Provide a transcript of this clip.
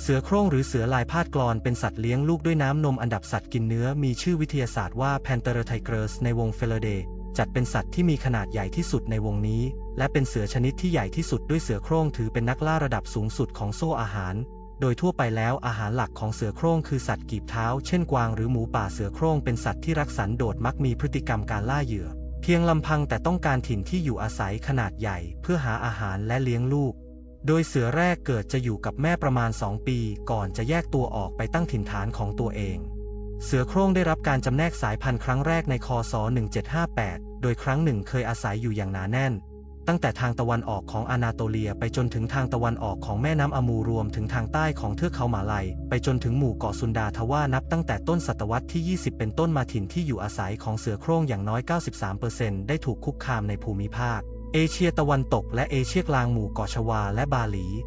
เสือโคร่งหรือเสือลายพาดกลอนเป็นสัตว์เลี้ยงลูกด้วยน้ำนมอันดับสัตว์กินเนื้อมีชื่อวิทยาศาสตร์ว่า p a n t h e r t i g r u s ในวงเฟลเดจัดเป็นสัตว์ที่มีขนาดใหญ่ที่สุดในวงนี้ และเป็นเสือชนิดที่ใหญ่ที่สุดด้วยเสือโคร่งถือเป็นนักล่าระดับสูงสุดของโซ่อาหาร โดยทั่วไปแล้วอาหารหลักของเสือโคร่งคือสัตว์กีบเท้า เช่นกวางหรือหมูป่าเสือโคร่งเป็นสัตว์ที่รักสันโดษมักมีพฤติกรรมการล่าเหยื่อ เพียงลำพังแต่ต้องการถิ่นที่อยู่อาศัยขนาดใหญ่ เพื่อหาอาหารและเลี้ยงลูก โดยเสือแรกเกิดจะอยู่กับแม่ประมาณ 2 ปีก่อนจะแยกตัวออกไปตั้งถิ่นฐานของตัวเอง เสือโคร่งได้รับการจำแนกสายพันธุ์ครั้งแรกในคศ 1758 โดยครั้งหนึ่งเคยอาศัยอยู่อย่างหนาแน่น ตั้งแต่ทางตะวันออกของอานาโตเลียไปจนถึงทางตะวันออกของแม่น้ำอมูรวมถึงทางใต้ของเทือกเขาหมาลัย ไปจนถึงหมู่เกาะซุนดาทว่านับตั้งแต่ต้นศตวรรษที่ 20 เป็นต้นมาถิ่นที่อยู่อาศัยของเสือโคร่งอย่างน้อย 93%ได้ถูกคุกคามในภูมิภาค เอเชียตะวันตกและเอเชียกลางหมู่เกาะชวาและบาหลี